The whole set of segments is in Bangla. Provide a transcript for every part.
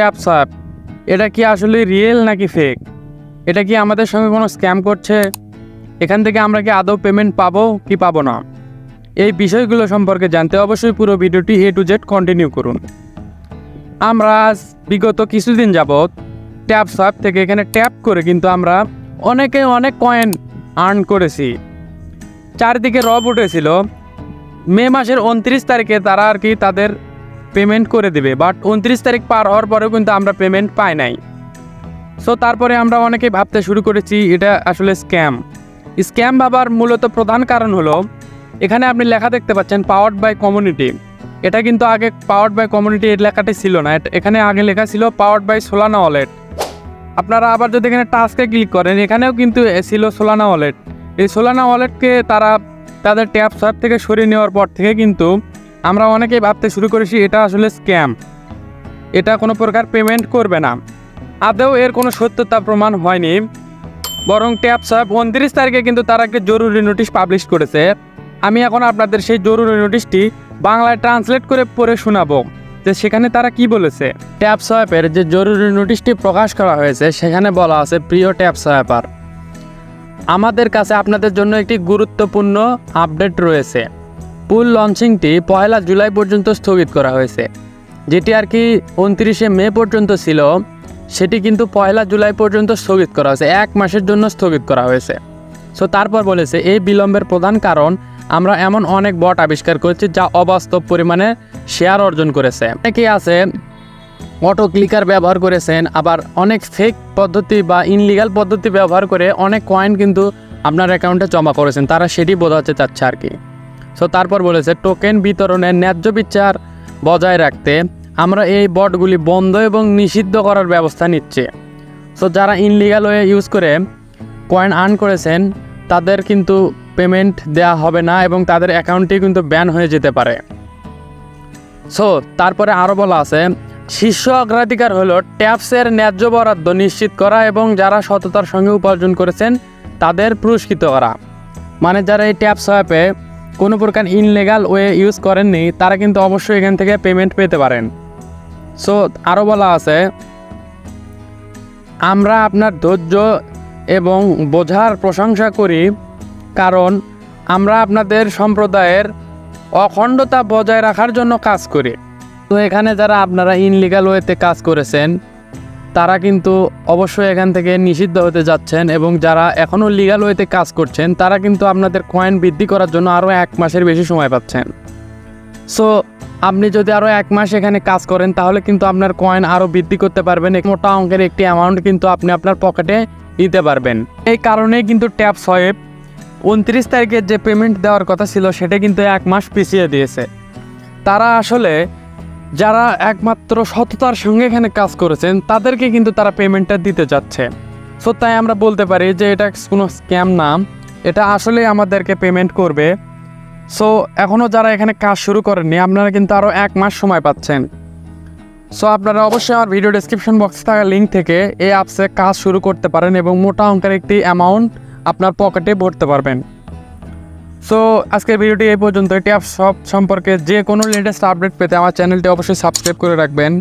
ট্যাপ সোয়াপ এটা কি আসলে রিয়েল নাকি ফেক এটা কি আমাদের সঙ্গে কোনো স্ক্যাম করছে? এখান থেকে আমরা কি আদৌ পেমেন্ট পাবো কি পাবো না? এই বিষয়গুলো সম্পর্কে জানতে অবশ্যই পুরো ভিডিওটি এ টু জেড কন্টিনিউ করুন। আমরা বিগত কিছুদিন যাবৎ ট্যাপ সোয়াপ থেকে এখানে ট্যাপ করে কিন্তু আমরা অনেকে অনেক কয়েন আর্ন করেছি। চারিদিকে রব উঠেছিল। মে মাসের উনত্রিশ তারিখে তারা আর কি তাদের পেমেন্ট করে দেবে বাট উনত্রিশ তারিখ পার হওয়ার পরেও কিন্তু আমরা পেমেন্ট পাই নাই। সো তারপরে আমরা অনেকে ভাবতে শুরু করেছি, এটা আসলে স্ক্যাম স্ক্যাম ভাবার মূলত প্রধান কারণ হলো, এখানে আপনি লেখা দেখতে পাচ্ছেন পাওয়ার্ড বাই কমিউনিটি এটা কিন্তু আগে পাওয়ার্ড বাই কমিউনিটি এর লেখাটি ছিল না এখানে আগে লেখা ছিল পাওয়ার্ড বাই সোলানা ওয়ালেট আপনারা আবার যদি এখানে টাস্কে ক্লিক করেন, এখানেও কিন্তু ছিল সোলানা ওয়ালেট এই সোলানা ওয়ালেটকে তারা তাদের ট্যাপ সাপ থেকে সরিয়ে নেওয়ার পর থেকে কিন্তু আমরা অনেকেই ভাবতে শুরু করেছি এটা আসলে স্ক্যাম এটা কোনো প্রকার পেমেন্ট করবে না। আদৌ এর কোনো সত্যতা প্রমাণ হয়নি। বরং ট্যাপ সাপ উনত্রিশ তারিখে কিন্তু তারা একটা জরুরি নোটিশ পাবলিশ করেছে। আমি এখন আপনাদের সেই জরুরি নোটিশটি বাংলায় ট্রান্সলেট করে পড়ে শোনাবো যে সেখানে তারা কি বলেছে। ট্যাপ সোয়াপের যে জরুরি নোটিশটি প্রকাশ করা হয়েছে, সেখানে বলা আছে, প্রিয় ট্যাপ সোয়াপার আমাদের কাছে আপনাদের জন্য একটি গুরুত্বপূর্ণ আপডেট রয়েছে। পুল লঞ্চিংটি পয়লা জুলাই পর্যন্ত স্থগিত করা হয়েছে। যেটি আর কি উনত্রিশে মে পর্যন্ত ছিল, সেটি কিন্তু পয়লা জুলাই পর্যন্ত স্থগিত করা হয়েছে, এক মাসের জন্য স্থগিত করা হয়েছে। সো তারপর বলেছে, এই বিলম্বের প্রধান কারণ, আমরা এমন অনেক বট আবিষ্কার করেছি যা অবাস্তব পরিমাণে শেয়ার অর্জন করেছে। অনেকেই আছে, অটো ক্লিকার ব্যবহার করেছেন, আবার অনেক ফেক পদ্ধতি বা ইনলিগাল পদ্ধতি ব্যবহার করে অনেক কয়েন কিন্তু আপনার অ্যাকাউন্টে জমা করেছেন, তারা সেটি বোঝাতে চাচ্ছে আর কি। সো তারপর বলেছে টোকেন বিতরণের ন্যায্য বিচার বজায় রাখতে আমরা এই বটগুলি বন্ধ এবং নিষিদ্ধ করার ব্যবস্থা নিচ্ছে। সো যারা ইনলিগাল ওয়ে ইউজ করে কয়েন আর্ন করেছেন, তাদের কিন্তু পেমেন্ট দেওয়া হবে না এবং তাদের অ্যাকাউন্টটি কিন্তু ব্যান হয়ে যেতে পারে। সো তারপরে আরও বলা আছে, শীর্ষ অগ্রাধিকার হলো ট্যাপসের ন্যায্য বরাদ্দ নিশ্চিত করা এবং যারা সততার সঙ্গে উপার্জন করেছেন, তাদের পুরস্কৃত করা। মানে যারা এই ট্যাপস অ্যাপে কোনো প্রকার ইনলিগাল ওয়ে ইউজ করেননি, তারা কিন্তু অবশ্যই এখান থেকে পেমেন্ট পেতে পারেন। সো আরও বলা আছে, আমরা আপনার ধৈর্য এবং বোঝার প্রশংসা করি, কারণ আমরা আপনাদের সম্প্রদায়ের অখণ্ডতা বজায় রাখার জন্য কাজ করি। তো এখানে যারা আপনারা ইনলিগাল ওয়েতে কাজ করেছেন তারা কিন্তু অবশ্যই এখান থেকে নিষিদ্ধ হতে যাচ্ছেন এবং যারা এখনও লিগাল ওয়েতে কাজ করছেন, তারা কিন্তু আপনাদের কয়েন বৃদ্ধি করার জন্য আরও এক মাসের বেশি সময় পাচ্ছেন। সো আপনি যদি আরও এক মাস এখানে কাজ করেন, তাহলে কিন্তু আপনার কয়েন আরও বৃদ্ধি করতে পারবেন। মোটা অঙ্কের একটি অ্যামাউন্ট কিন্তু আপনি আপনার পকেটে নিতে পারবেন। এই কারণেই কিন্তু ট্যাপ সোয়েব উনত্রিশ তারিখের যে পেমেন্ট দেওয়ার কথা ছিল, সেটা কিন্তু এক মাস পিছিয়ে দিয়েছে। তারা আসলে যারা একমাত্র সততার সঙ্গে এখানে কাজ করেছেন, তাদেরকে কিন্তু তারা পেমেন্টটা দিতে যাচ্ছে। সো তাই আমরা বলতে পারি যে এটা কোনো স্ক্যাম না। এটা আসলে আমাদেরকে পেমেন্ট করবে। সো এখনও যারা এখানে কাজ শুরু করেননি, আপনারা কিন্তু আরও এক মাস সময় পাচ্ছেন। সো আপনারা অবশ্যই আমার ভিডিও ডেসক্রিপশন বক্সে থাকা লিঙ্ক থেকে এই অ্যাপসে কাজ শুরু করতে পারেন এবং মোটা অঙ্কের একটি অ্যামাউন্ট আপনার পকেটে ভরতে পারবেন। সো আজকের ভিডিওটি এই পর্যন্ত। এটি আপ সব সম্পর্কে যে কোনো লেটেস্ট আপডেট পেতে আমার চ্যানেলটি অবশ্যই সাবস্ক্রাইব করে রাখবেন।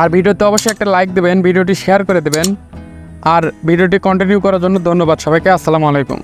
আর ভিডিওতে অবশ্যই একটা লাইক দেবেন ভিডিওটি শেয়ার করে দেবেন। আর ভিডিওটি কন্টিনিউ করার জন্য ধন্যবাদ সবাইকে। আসসালামু আলাইকুম।